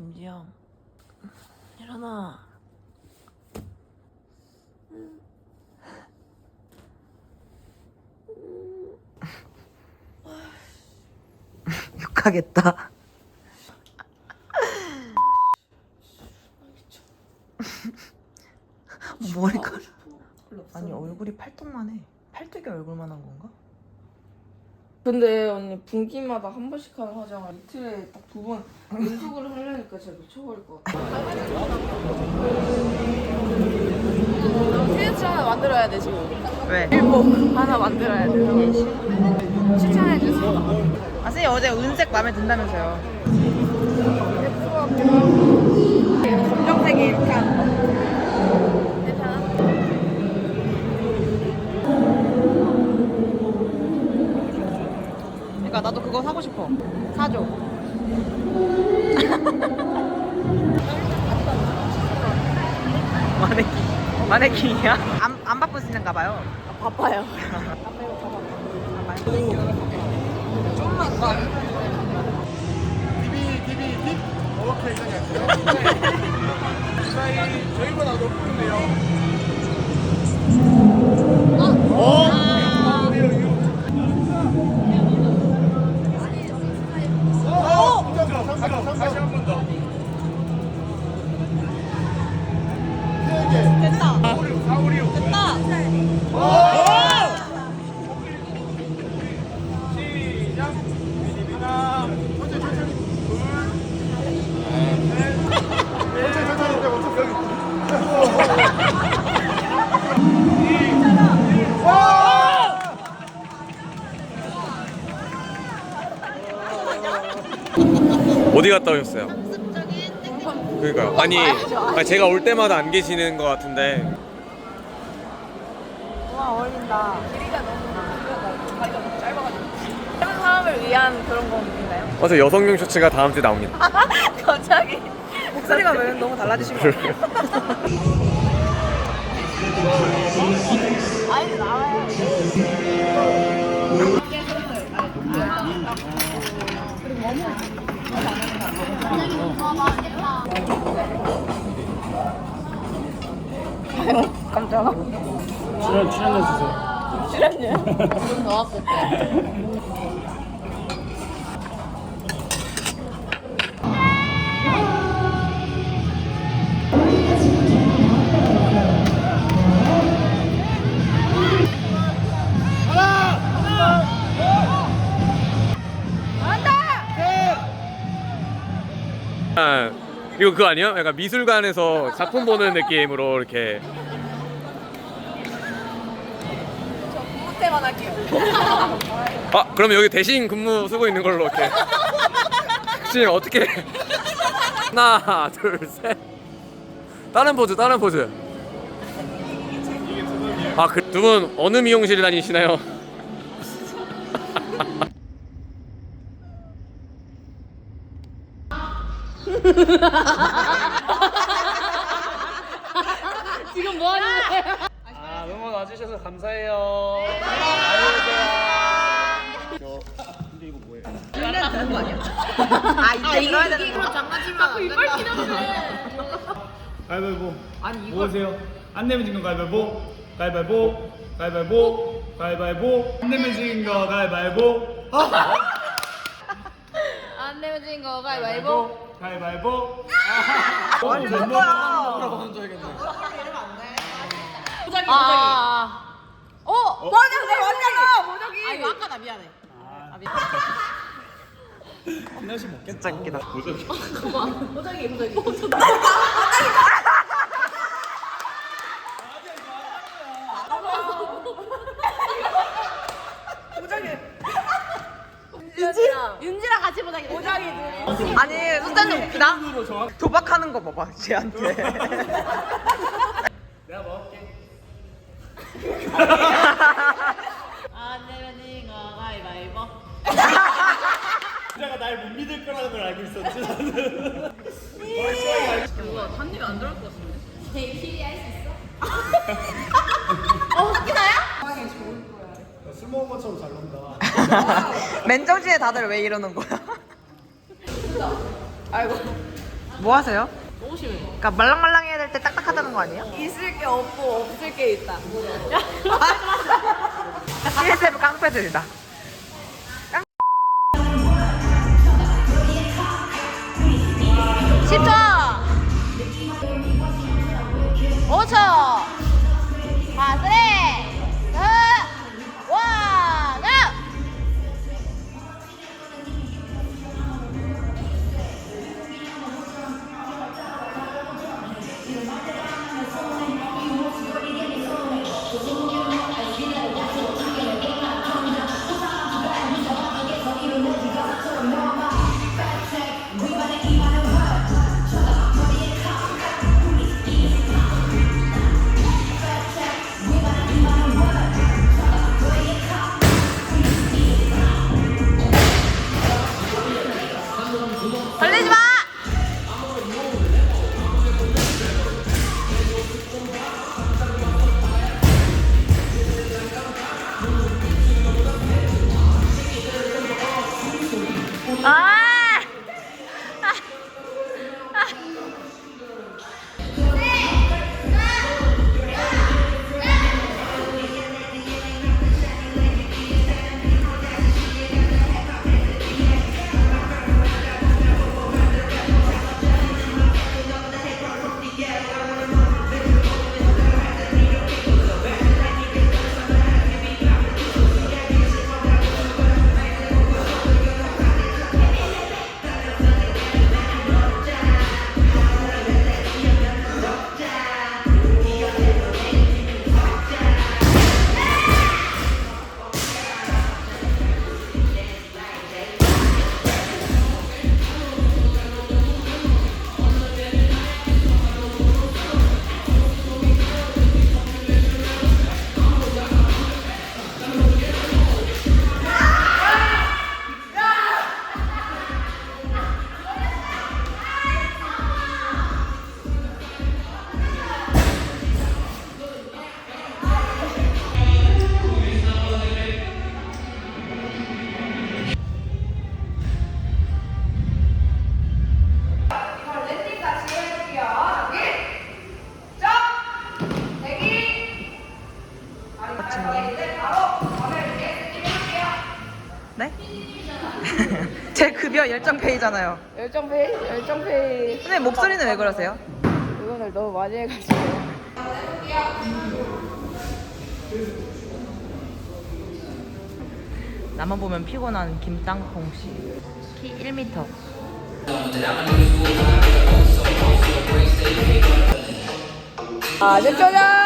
김지영 일어나. 욕하겠다. 머리카락. 아니 얼굴이 팔뚝만 해. 팔뚝이 얼굴만 한 건가? 근데 언니 분기마다 한 번씩 하는 화장을 이틀에 딱 두 번 연속으로 하려니까 진짜 미쳐버릴 것 같아. 트위치 하나 만들어야 돼 지금. 왜? 일복 하나 만들어야 돼. 추천해 주세요. 아 선생님 어제 은색 마음에 든다면서요? 검정색이 이렇게 하는 거 그러니까 나도 그거 사고 싶어 사줘 마네킹 마네킹이야? 안, 안 바쁘시는가 봐요 바빠요 DB, DB, 딥? 오케이, 이상이었어요. 디자인 저희보다 높은데요. 어? 어? 어디 갔다 오셨어요? 그러니까요. 아니, 아니, 제가 올 때마다 안 계시는 것 같은데. 와 어울린다 길이가 너무 길어가지고 다리가 너무 짧아가지고 다른 사람을 위한 그런 건가요? 어제 여성용 셔츠가 다음 주에 나옵니다. 갑자기 목소리가 왜 너무 달라지신 거 같아요 아니 나와요 깜짝아. 출연, 출연해 주세요. 출연료? 넣었을 때 아, 이거 그거 아니야? 약간 미술관에서 작품 보는 느낌으로 이렇게. 호텔만 할게요 아, 그러면 여기 대신 근무 쓰고 있는 걸로 이렇게. 지금 어떻게? 하나, 둘, 셋. 다른 포즈, 다른 포즈. 아, 그두분 어느 미용실 다니시나요? 지금 뭐 하는 거예요? 아, 응원 와주셔서 감사해요. 아 이때 들어야 되는 거 장난치면 안 된다 가위바위보. 아니 이거 뭐세요? 안 내면 거 가위바위보. 가위바위보. 가위바위보. 가위바위보. 안 내면 지는 거 가위바위보. 안 내면 진거 가위바위보 가위바위보. 아니 할 거야 아, 아, 아. 어? 맞아 내 맞잖아 모적이 아 이거 아까 나 미안해. 아 미안 진짜 웃기다. 호적이 호적이 윤지랑 윤지랑 같이 보자 호적이 아니 숫자는 웃기다 도박하는 거 봐봐 쟤한테 내가 먹을게. 안 내면 진거 가위바위보 진짜가 날 못 믿을 거라는 걸 알고 있었지 나는. 뭐야 단님이 안 들어올 것 같은데 JPD 할수 있어? 어 웃기나요? 술 먹은 것처럼 잘 논다. 맨정신에 다들 왜 이러는 거야 아이고 뭐 하세요? 너무 심해. 그러니까 말랑말랑해야 될 때 딱딱하다는 거 아니에요? 있을 게 없고 없을 게 있다. CSF 깡패들이다. 깡... 10초. 5초. 아! 네? 제 급여 열정페이잖아요. 열정페이? 열정페이. 선생님 목소리는 왜 그러세요? 이거를 너무 많이 해가지고. 나만 보면 피곤한 김땅콩 씨. 키 1m. 아, 10초 전!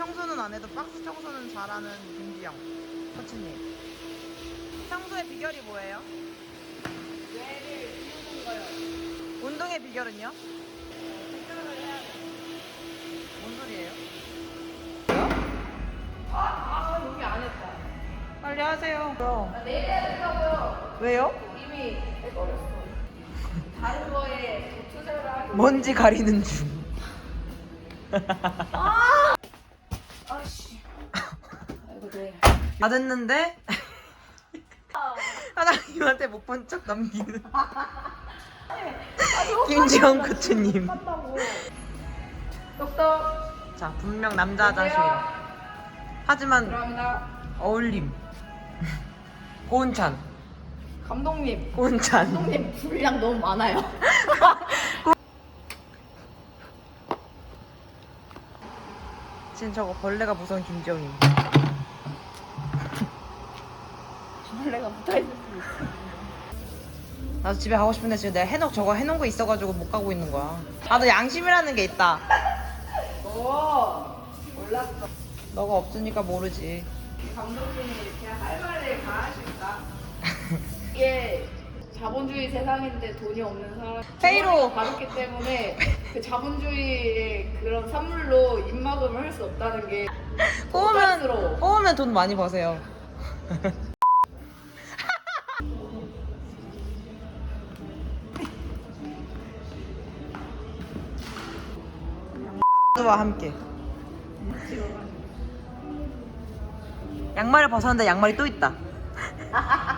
청소는 안 해도 박스 청소는 잘하는 김지영. 코치님. 청소의 비결이 뭐예요? 운동의 비결은요? 뭔 소리예요? 아, 여기 안 했다. 빨리 하세요. 나 내일 해야 된다고요. 왜요? 이미 해버렸어. 다른 거에 투자를 하고. 먼지 가리는 중. 아 네. 다 됐는데 하나님한테 못 본척 넘기는 김지영 코치님. 똑똑. 자 분명 남자 화장실이에요. 하지만 들어갑니다. 어울림. 고은찬. 감독님. 고은찬. 선생님 분량 너무 많아요. 지금 저거 벌레가 무서운 김지영님. 벌레가 붙어있을 수 있어. 나도 집에 가고 싶은데 지금 내가 해놓 저거 해놓은 거 있어가지고 못 가고 있는 거야. 나도 양심이라는 게 있다. 오, 몰랐어. 너가 없으니까 모르지. 감독님이 이렇게 할 말을 다 하실까? 이게 자본주의 세상인데 돈이 없는 사람 페이로. 다뤘기 때문에 그 자본주의의 그런 산물로 입막음을 할 수 없다는 게 꼬우면 부담스러워. 꼬우면 돈 많이 버세요. 와 함께. 양말을 벗었는데 양말이 또 있다.